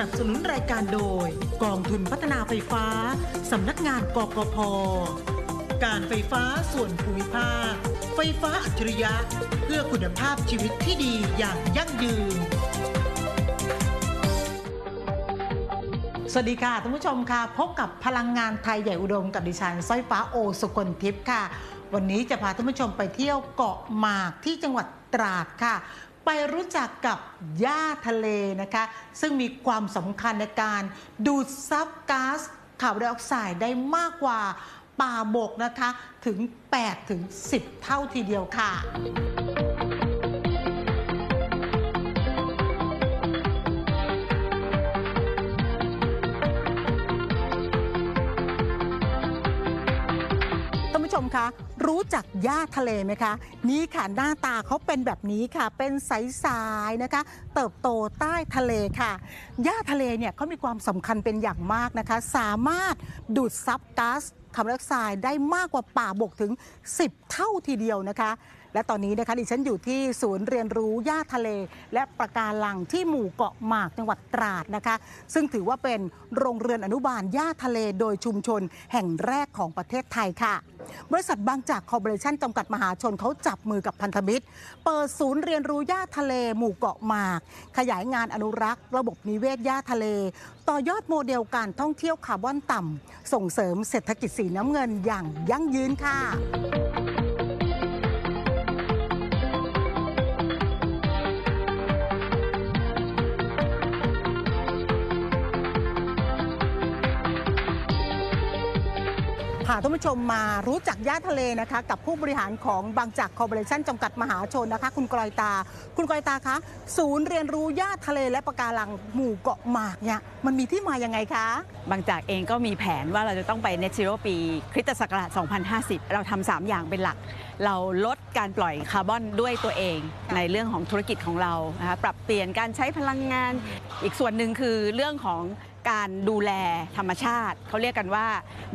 นับสนุนรายการโดย กองทุนพัฒนาไฟฟ้า สำนักงานกกพ การไฟฟ้าส่วนภูมิภาค ไฟฟ้าอัจฉริยะ เพื่อคุณภาพชีวิตที่ดีอย่างยั่งยืน สวัสดีค่ะท่านผู้ชมค่ะ พบกับพลังงานไทยใหญ่อุดมกับดิฉันสร้อยฟ้าโอสุคนทิพย์ค่ะ วันนี้จะพาท่านผู้ชมไปเที่ยวเกาะหมากที่จังหวัดตราดค่ะ ไปรู้จักกับหญ้าทะเลนะคะ ซึ่งมีความสำคัญในการดูดซับก๊าซคาร์บอนไดออกไซด์ได้มากกว่าป่าบกนะคะถึง 8 ถึง 10 เท่าทีเดียวค่ะ ท่านผู้ชมคะ รู้จักหญ้าทะเลไหมคะ นี่ค่ะหน้าตาเขาเป็นแบบนี้ค่ะ เป็นใสๆนะคะ เติบโตใต้ทะเลค่ะหญ้าทะเลเนี่ยเขามีความสำคัญเป็นอย่างมากนะคะ สามารถดูดซับก๊าซคาร์บอนไดออกไซด์ได้มากกว่าป่าบกถึง 10 เท่าทีเดียวนะคะ และตอนนี้นะคะดิฉันอยู่ที่ศูนย์เรียนรู้หญ้าทะเล และประการลังที่หมู่เกาะหมากจังหวัดตราดนะคะ ซึ่งถือว่าเป็นโรงเรือนอนุบาลหญ้าทะเลโดยชุมชนแห่งแรกของประเทศไทยค่ะ บริษัทบางจากคอร์ปอเรชั่นจำกัดมหาชนเขาจับมือกับพันธมิตร เปิดศูนย์เรียนรู้หญ้าทะเล หมู่เกาะหมาก ขยายงานอนุรักษ์ ระบบนิเวศหญ้าทะเล ต่อยอดโมเดลการท่องเที่ยวคาร์บอนต่ำส่งเสริมเศรษฐกิจสีน้ำเงินอย่างยั่งยืนค่ะ พาท่านผู้ชมมารู้จักย่าทะเลนะคะ กับผู้บริหารของบางจากคอร์ปอเรชั่นจำกัดมหาชนนะคะ คุณกรอยตา คุณกรอยตาคะ ศูนย์เรียนรู้ย่าทะเลและปะการังหมู่เกาะหมากเนี่ยมันมีที่มายังไงคะ บางจากเองก็มีแผนว่าเราจะต้องไป Net Zero ปีคริสตศักราช 2050 เราทำสามอย่างเป็นหลัก เราลดการปล่อยคาร์บอนด้วยตัวเองในเรื่องของธุรกิจของเรานะคะปรับเปลี่ยนการใช้พลังงาน อีกส่วนหนึ่งคือเรื่องของ การดูแลธรรมชาติ เขาเรียกกันว่า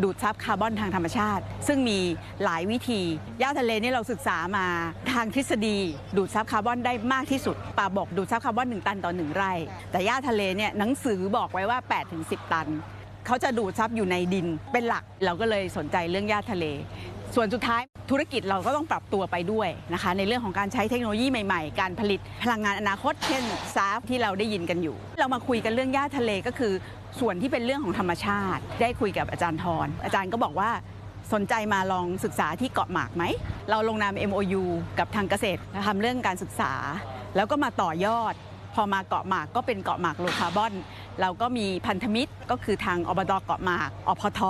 ดูดซับคาร์บอนทางธรรมชาติ ซึ่งมีหลายวิธีย่าทะเลนี่เราศึกษามาทางทฤษฎี ดูดซับคาร์บอนได้มากที่สุดป่าบอกดูดซับคาร์บอน 1 ตันต่อหนึ่งไร่ แต่ย่าทะเลเนี่ยหนังสือบอกไว้ว่า 8-10 ตันเขาจะดูดซับอยู่ในดินเป็นหลักเราก็เลยสนใจเรื่องหญ้าทะเล ส่วนสุดท้ายธุรกิจเราก็ต้องปรับตัวไปด้วยนะคะ ในเรื่องของการใช้เทคโนโลยีใหม่ๆ การผลิตพลังงานอนาคต เช่นซาฟที่เราได้ยินกันอยู่ เรามาคุยกันเรื่องหญ้าทะเลก็คือ ส่วนที่เป็นเรื่องของธรรมชาติ ได้คุยกับอาจารย์ทรอาจารย์ก็บอกว่าสนใจมาลองศึกษาที่เกาะหมากไหม เราลงนาม MOU กับทางเกษตรทำเรื่องการศึกษา แล้วก็มาต่อยอด พอมาเกาะหมากก็เป็นเกาะหมากโลคาร์บอน เราก็มีพันธมิตรก็คือทางอบตเกาะหมากอพท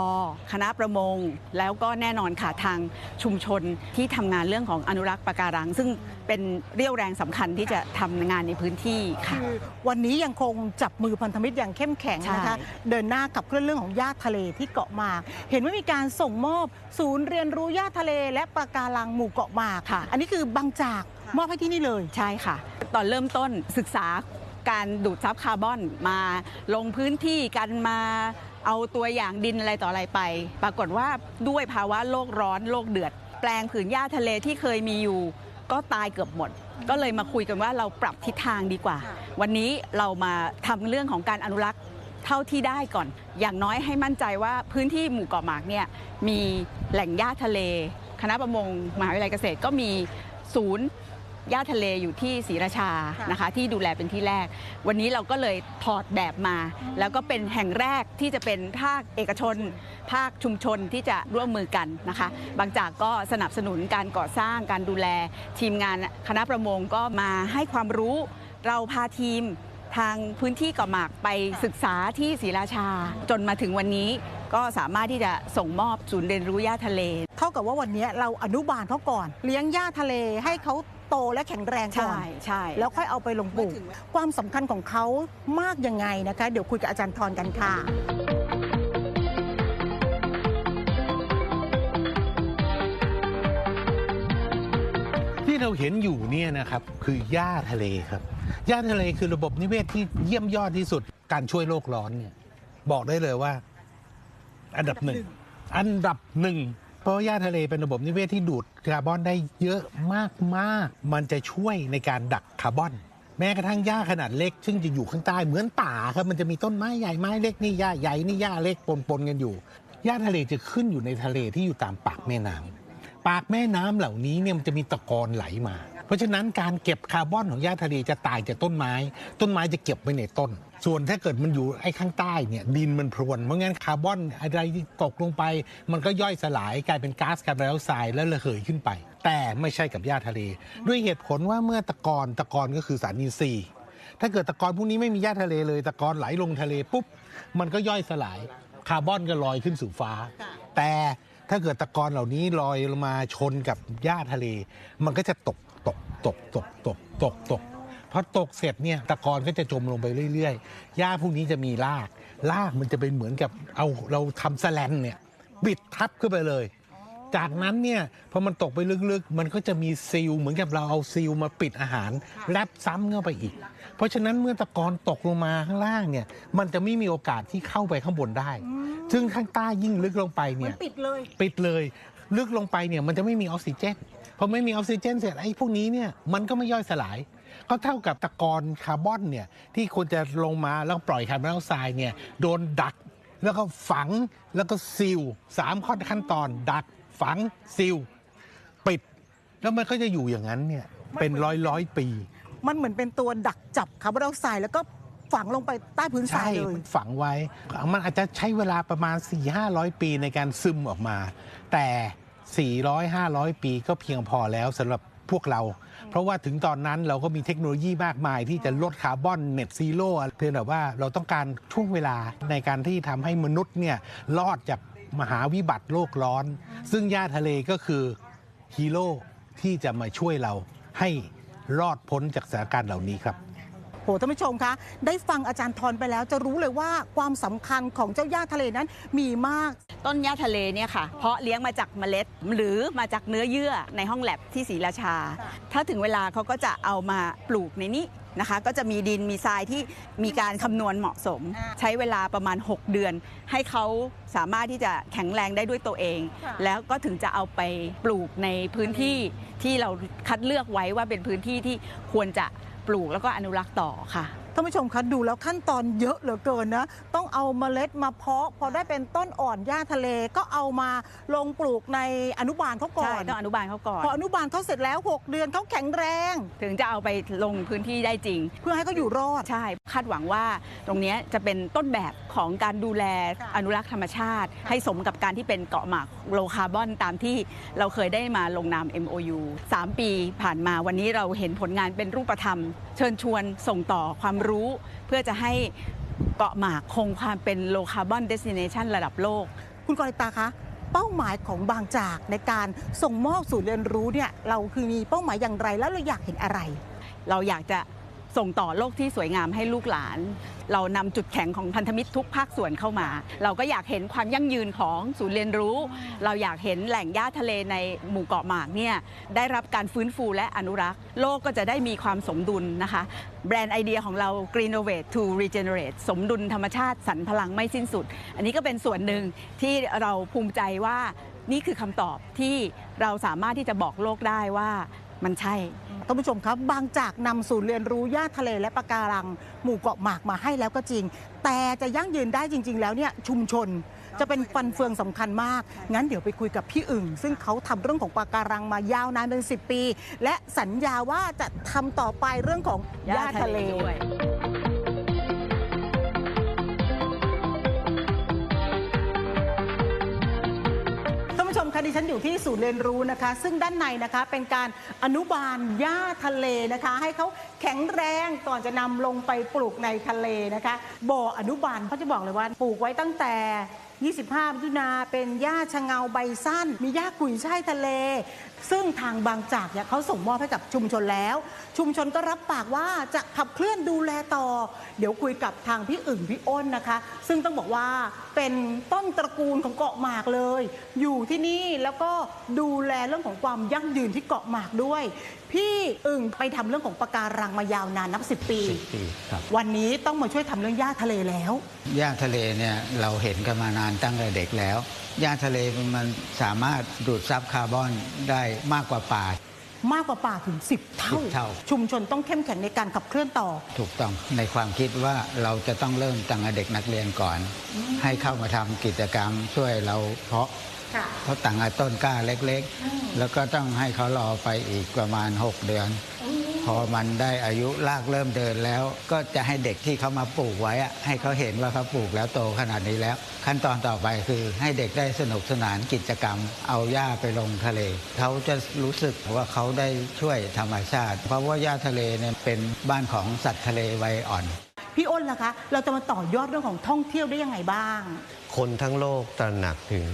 คณะประมง แล้วก็แน่นอนค่ะทางชุมชนที่ทำงานเรื่องของอนุรักษ์ปะการัง ซึ่งเป็นเรี่ยวแรงสำคัญที่จะทำงานในพื้นที่ค่ะคือวันนี้ยังคงจับมือพันธมิตรอย่างเข้มแข็งนะคะใช่เดินหน้ากับเคลื่อนเรื่องของหญ้าทะเลที่เกาะหมาก เห็นว่ามีการส่งมอบศูนย์เรียนรู้หญ้าทะเล และปะการังหมู่เกาะหมากค่ะ อันนี้คือบางจากมอบให้ที่นี่เลยใช่ค่ะ ตอนเริ่มต้นศึกษา การดูดซับคาร์บอนมาลงพื้นที่กันมาเอาตัวอย่างดินอะไรต่ออะไรไป ปรากฏว่าด้วยภาวะโลกร้อนโลกเดือด แปลงผืนหญ้าทะเลที่เคยมีอยู่ ก็ตายเกือบหมด ก็เลยมาคุยกันว่าเราปรับทิศทางดีกว่า วันนี้เรามาทำเรื่องของการอนุรักษ์เท่าที่ได้ก่อน อย่างน้อยให้มั่นใจว่าพื้นที่หมู่เกาะหมากเนี่ยมีแหล่งหญ้าทะเล คณะประมงมหาวิทยาลัยเกษตรก็มีศูนย์ หญ้าทะเลอยู่ที่ศรีราชาค่ะนะคะ ที่ดูแลเป็นที่แรก วันนี้เราก็เลยถอดแบบมา แล้วก็เป็นแห่งแรกที่จะเป็นภาคเอกชน ภาคชุมชนที่จะร่วมมือกันนะคะ บางจากก็สนับสนุนการก่อสร้างการดูแล ทีมงานคณะประมงก็มาให้ความรู้เราพาทีมทางพื้นที่เกาะหมากไปศึกษาที่ศรีราชา จนมาถึงวันนี้ก็สามารถที่จะส่งมอบศูนย์เรียนรู้หญ้าทะเล เท่ากับว่าวันนี้เราอนุบาลเขาก่อน เลี้ยงหญ้าทะเลให้เขา โตและแข็งแรงก่อใช่นใช่แล้วค่อยเอาไปลงปลูกความสำคัญของเขามากยังไงนะคะ เดี๋ยวคุยกับอาจารย์ทรกันค่ะ ที่เราเห็นอยู่เนี่ยนะครับคือหญ้าทะเลครับหญ้าทะเลคือระบบนิเวศที่เยี่ยมยอดที่สุดการช่วยโลกร้อนเนี่ยบอกได้เลยว่า อันดับหนึ่งอันดับหนึ่ง เพราะว่าหญ้าทะเลเป็นระบบนิเวศที่ดูดคาร์บอนได้เยอะมากๆมันจะช่วยในการดักคาร์บอน แม้กระทั่งหญ้าขนาดเล็ก ซึ่งจะอยู่ข้างใต้เหมือนป่าครับมันจะมีต้นไม้ใหญ่ไม้เล็กนี่หญ้าใหญ่นี่หญ้าเล็กปนๆกันอยู่หญ้าทะเลจะขึ้นอยู่ในทะเลที่อยู่ตามปากแม่น้ำปากแม่น้ำเหล่านี้เนี่ยมันจะมีตะกอนไหลมา เพราะฉะนั้นการเก็บคาร์บอนของหญ้าทะเลจะตายจากต้นไม้ ต้นไม้จะเก็บไว้ในต้น ส่วนถ้าเกิดมันอยู่ไอ้ข้างใต้เนี่ยดินมันพรวน เพราะงั้นคาร์บอนอะไรตกลงไป มันก็ย่อยสลายกลายเป็นก๊าซคาร์บอนไดออกไซด์แล้วระเหยขึ้นไป แต่ไม่ใช่กับหญ้าทะเล ด้วยเหตุผลว่าเมื่อตะกอนตะกอนก็คือสารอินทรีย์ถ้าเกิดตะกอนพวกนี้ไม่มีหญ้าทะเลเลย ตะกอนไหลลงทะเลปุ๊บมันก็ย่อยสลายคาร์บอนก็ลอยขึ้นสู่ฟ้า แต่ถ้าเกิดตะกอนเหล่านี้ลอยลงมาชนกับหญ้าทะเล มันก็จะตกตกตกตกตกตกตก พอตกเสร็จเนี่ยตะกอนก็จะจมลงไปเรื่อยๆหญ้าพวกนี้จะมีรากรากมันจะเป็นเหมือนกับเอาเราทำแสแลนเนี่ยบิดทับขึ้นไปเลย จากนั้นเนี่ยพอมันตกไปลึกๆ มันก็จะมีซีลเหมือนกับเราเอาซีลมาปิดอาหารแลบซ้ำเข้าไปอีก เพราะฉะนั้นเมื่อตะกอนตกลงมาข้างล่างเนี่ยมันจะไม่มีโอกาสที่เข้าไปข้างบนได้ ซึ่งข้างใต้ยิ่งลึกลงไปมัเนี่นยปิดเลย ปิดเลยลึกลงไปเนี่ยมันจะไม่มีออกซิเจนพอไม่มีออกซิเจนเสร็จไอ้พวกนี้เนี่ยมันก็ไม่ย่อยสลาย ก็เท่ากับตะกอนคาร์บอนเนี่ยที่ควรจะลงมาแล้วปล่อยคาร์บอนไดออกไซด์เนี่ยโดนดัก แล้วก็ฝังแล้วก็ซีลสามข้อขั้นตอน ดักฝังซีลปิด แล้วมันก็จะอยู่อย่างนั้นเนี่ยเป็นร้อยร้อยปี มันเหมือนเป็นตัวดักจับคาร์บอนไดออกไซด์แล้วก็ฝังลงไปใต้พื้นทรายเลยฝังไว้ มันอาจจะใช้เวลาประมาณ 4 500 ปีในการซึมออกมา แต่ 400 500 ปีก็เพียงพอแล้วสำหรับ พวกเรา เพราะว่าถึงตอนนั้นเราก็มีเทคโนโลยีมากมาย ที่จะลดคาร์บอนเน็ตซีโร่เพียงแต่ว่าเราต้องการช่วงเวลาในการที่ทำให้มนุษย์เนี่ยรอดจากมหาวิบัติโลกร้อน ซึ่งหญ้าทะเลก็คือฮีโร่ที่จะมาช่วยเราให้รอดพ้นจากสถานการณ์เหล่านี้ครับ โหท่านผู้ชมคะ ได้ฟังอาจารย์ทรไปแล้วจะรู้เลยว่าความสำคัญของเจ้าหญ้าทะเลนั้นมีมาก ต้นหญ้าทะเลเนี่ยค่ะ เพราะเลี้ยงมาจากเมล็ด หรือมาจากเนื้อเยื่อในห้องแลบที่ศรีราชาค่ะถ้าถึงเวลาเขาก็จะเอามาปลูกในนี้นะคะก็จะมีดินมีทรายที่มีการคำนวณเหมาะสม ใช้เวลาประมาณ 6 เดือน ให้เขาสามารถที่จะแข็งแรงได้ด้วยตัวเอง แล้วก็ถึงจะเอาไปปลูกในพื้นที่ที่เราคัดเลือกไว้ว่าเป็นพื้นที่ที่ควรจะ ปลูกแล้วก็อนุรักษ์ต่อค่ะ ท่านผู้ชมคะดูแล้วขั้นตอนเยอะเหลือเกินนะ ต้องเอาเมล็ดมาเพาะ พอได้เป็นต้นอ่อนหญ้าทะเลก็เอามาลงปลูกในอนุบาลเขาก่อใช่น ต้องอนุบาลเขาก่อน พออนุบาลเขาเสร็จแล้ว 6 เดือนเขาแข็งแรง ถึงจะเอาไปลงพื้นที่ได้จริง เพื่อให้เขาอยู่รอด ใช่ คาดหวังว่าตรงเนี้ยจะเป็นต้นแบบของการดูแลค่ะอนุรักษ์ธรรมชาติ ให้สมกับการที่เป็นเกาะหมากโลคาร์บอนตามที่เราเคยได้มาลงนาม MOU 3 ปีผ่านมาวันนี้เราเห็นผลงานเป็นรูปธรรม เชิญชวนส่งต่อความรู้ เพื่อจะให้เกาะหมากคงความเป็นโลคาร์บอนเดส i เนชันระดับโลก คุณกรตาคะเป้าหมายของบางจากในการส่งมอบสู่เรียนรู้เนี่ยเราคือมีเป้าหมายอย่างไรแล้วเราอยากเห็นอะไร เราอยากจะ ส่งต่อโลกที่สวยงามให้ลูกหลาน เรานำจุดแข็งของพันธมิตรทุกภาคส่วนเข้ามา เราก็อยากเห็นความยั่งยืนของศูนย์เรียนรู้ เราอยากเห็นแหล่งหญ้าทะเลในหมู่เกาะหมากเนี่ยได้รับการฟื้นฟูและอนุรักษ์ โลกก็จะได้มีความสมดุลนะคะ แบรนด์ไอเดียของเรา Greenovate to Regenerate สมดุลธรรมชาติสรรพลังไม่สิ้นสุด อันนี้ก็เป็นส่วนหนึ่งที่เราภูมิใจว่านี่คือคำตอบที่เราสามารถที่จะบอกโลกได้ว่ามันใช่ ท่านผู้ชมครับ บางจากนำศูนย์เรียนรู้หญ้าทะเลและปะการัง หมู่เกาะหมากมาให้แล้วก็จริง แต่จะยั่งยืนได้จริง ๆ แล้วเนี่ยชุมชนจะเป็นฟันเฟืองสำคัญมาก งั้นเดี๋ยวไปคุยกับพี่อึ่ง ซึ่งเขาทำเรื่องของปะการังมายาวนานเป็น10 ปี และสัญญาว่าจะทำต่อไปเรื่องของหญ้าทะเล ฉันอยู่ที่ศูนย์เรียนรู้นะคะ ซึ่งด้านในนะคะเป็นการอนุบาลหญ้าทะเลนะคะ ให้เขาแข็งแรงก่อนจะนำลงไปปลูกในทะเลนะคะบ่ออนุบาลเขาจะบอกเลยว่าปลูกไว้ตั้งแต่25มิถุนาเป็นหญ้าชะเงาใบสั้น มีหญ้ากุยช่ายทะเล ซึ่งทางบางจากเนี่ยเขาส่งมอบให้กับชุมชนแล้ว ชุมชนก็รับปากว่าจะขับเคลื่อนดูแลต่อ เดี๋ยวคุยกับทางพี่อึ่งพี่อ้นนะคะ ซึ่งต้องบอกว่าเป็นต้นตระกูลของเกาะหมากเลย อยู่ที่นี่แล้วก็ดูแลเรื่องของความยั่งยืนที่เกาะหมากด้วย พี่อึ่งไปทำเรื่องของปะการังมายาวนานนับสิบปีสิบปีครับวันนี้ต้องมาช่วยทำเรื่องหญ้าทะเลแล้วหญ้าทะเลเนี่ยเราเห็นกันมานานตั้งแต่เด็กแล้ว หญ้าทะเลมันสามารถดูดซับคาร์บอนได้มากกว่าป่ามากกว่าป่าถึง 10 เท่า 10เท่า ชุมชนต้องเข้มแข็งในการขับเคลื่อนต่อ ถูกต้องในความคิดว่าเราจะต้องเริ่มตั้งแต่เด็กนักเรียนก่อน ให้เข้ามาทำกิจกรรมช่วยเราเพาะค่ะ เพราะต่างต้นกล้าเล็กอืมๆแล้วก็ต้องให้เขารอไปอีกประมาณ 6 เดือน พอมันได้อายุลากเริ่มเดินแล้ว ก็จะให้เด็กที่เขามาปลูกไว้อะให้เขาเห็นว่าเขาปลูกแล้วโตขนาดนี้แล้ว ขั้นตอนต่อไปคือให้เด็กได้สนุกสนานกิจกรรม เอาหญ้าไปลงทะเล เขาจะรู้สึกว่าเขาได้ช่วยธรรมชาติ เพราะว่าหญ้าทะเลเนี่ยเป็นบ้านของสัตว์ทะเลวัยอ่อนพี่อ้นล่ะคะ เราจะมาต่อยอดเรื่องของท่องเที่ยวได้ยังไงบ้าง คนทั้งโลกตระหนักถึง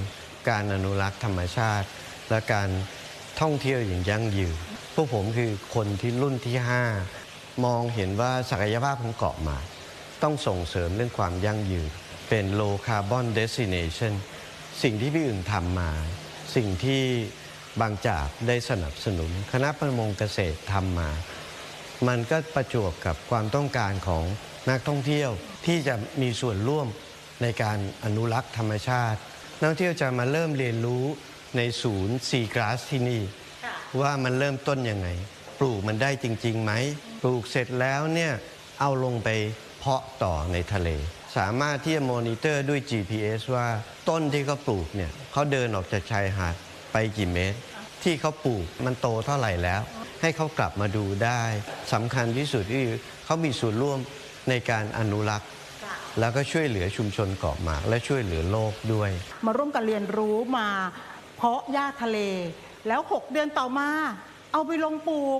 การอนุรักษ์ธรรมชาติ และการท่องเที่ยวอย่างยั่งยืนพ วกผมคือคนที่รุ่นที่ 5 มองเห็นว่าศักยภาพของเกาะหมากต้องส่งเสริมเรื่องความยั่งยืน เป็น low carbon destination สิ่งที่พี่อื่นทำมา สิ่งที่บางจากได้สนับสนุน คณะประมงเกษตรทำมา มันก็ประจวบกับความต้องการของนักท่องเที่ยวที่จะมีส่วนร่วมในการอนุรักษ์ธรรมชาติ นักท่องเที่ยวจะมาเริ่มเรียนรู้ในศูนย์ซีกราสที่นี่ ว่ามันเริ่มต้นยังไง ปลูกมันได้จริงๆไหม ปลูกเสร็จแล้วเนี่ยเอาลงไปเพาะต่อในทะเล สามารถที่จะมอนิเตอร์ด้วย GPS ว่าต้นที่เขาปลูกเนี่ยเขาเดินออกจากชายหาดไปกี่เมตร ที่เขาปลูกมันโตเท่าไหร่แล้ว ให้เขากลับมาดูได้สำคัญที่สุดคือเขามีส่วนร่วมในการอนุรักษ์แล้วก็ช่วยเหลือชุมชนเกาะหมาก และช่วยเหลือโลกด้วย มาร่วมกันเรียนรู้มา เพาะหญ้าทะเล แล้ว 6 เดือนต่อมา เอาไปลงปลูก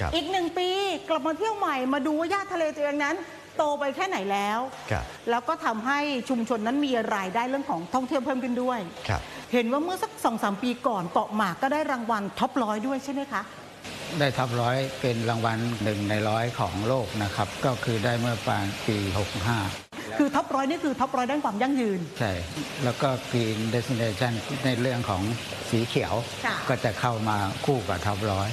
ครับอีกหนึ่งปีกลับมาเที่ยวใหม่มาดูว่าหญ้าทะเลตัวเองนั้น โตไปแค่ไหนแล้ว ครับ แล้วก็ทำให้ชุมชนนั้นมีรายได้เรื่องของท่องเที่ยวเพิ่มขึ้นด้วย ครับ เห็นว่าเมื่อสักสองสามปีก่อนเกาะหมากก็ได้รางวัลท็อปร้อยด้วยใช่ไหมคะ ได้ท็อปร้อยเป็นรางวัลหนึ่งในร้อยของโลกนะครับ ก็คือได้เมื่อปลายปี 65 คือท็อปร้อยนี่คือท็อปร้อยด้านความยั่งยืน ใช่ แล้วก็ Green Destination ในเรื่องของสีเขียว ค่ะ ก็จะเข้ามาคู่กับท็อปร้อย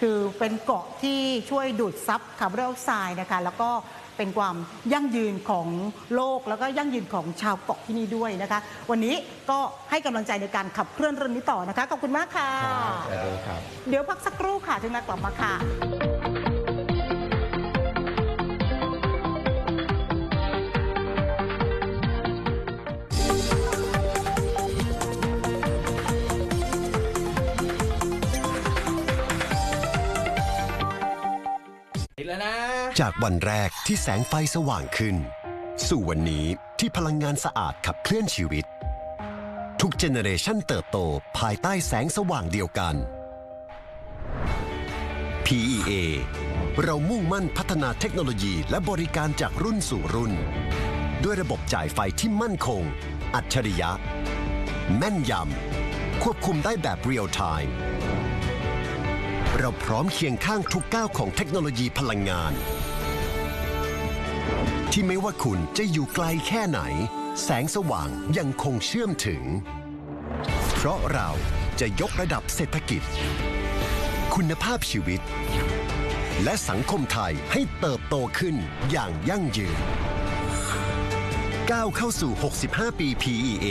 คือเป็นเกาะที่ช่วยดูดซับคาร์บอนไดออกไซด์นะคะ แล้วก็เป็นความยั่งยืนของโลก แล้วก็ยั่งยืนของชาวเกาะที่นี่ด้วยนะคะ วันนี้ก็ให้กำลังใจในการขับเคลื่อนเรื่องนี้ต่อนะคะ ขอบคุณมากค่ะ สวัสดีครับ เดี๋ยวพักสักครู่ค่ะถึงนักกลับมาค่ะ จากวันแรกที่แสงไฟสว่างขึ้น สู่วันนี้ที่พลังงานสะอาดขับเคลื่อนชีวิต ทุกเจเนเรชันเติบโตภายใต้แสงสว่างเดียวกัน PEA เรามุ่งมั่นพัฒนาเทคโนโลยีและบริการจากรุ่นสู่รุ่น ด้วยระบบจ่ายไฟที่มั่นคง อัจฉริยะ แม่นยำ ควบคุมได้แบบเรียลไทม์ เราพร้อมเคียงข้างทุกก้าวของเทคโนโลยีพลังงาน ที่ไม่ว่าคุณจะอยู่ไกลแค่ไหน แสงสว่างยังคงเชื่อมถึง เพราะเราจะยกระดับเศรษฐกิจ คุณภาพชีวิต และสังคมไทยให้เติบโตขึ้นอย่างยั่งยืนก้าวเข้าสู่ 65 ปี PEA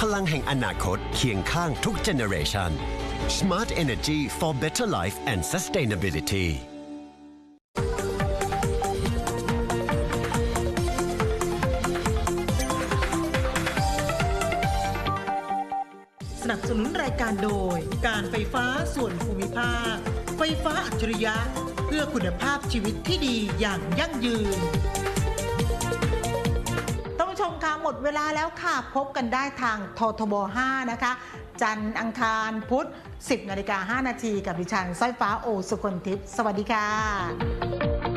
พลังแห่งอนาคตเคียงข้างทุกเจเนอเรชัน Smart Energy for Better Life and Sustainability สนับสนุนรายการโดย การไฟฟ้าส่วนภูมิภาค ไฟฟ้าอัจฉริยะ เพื่อคุณภาพชีวิตที่ดีอย่างยั่งยืน ดเวลาแล้วค่ะ พบกันได้ทางททบ 5 นะคะ จันทร์อังคารพุธ 10 นาฬิกา 5 นาที กับดิฉันสร้อยฟ้าโอสุคนทิพย์สวัสดีค่ะ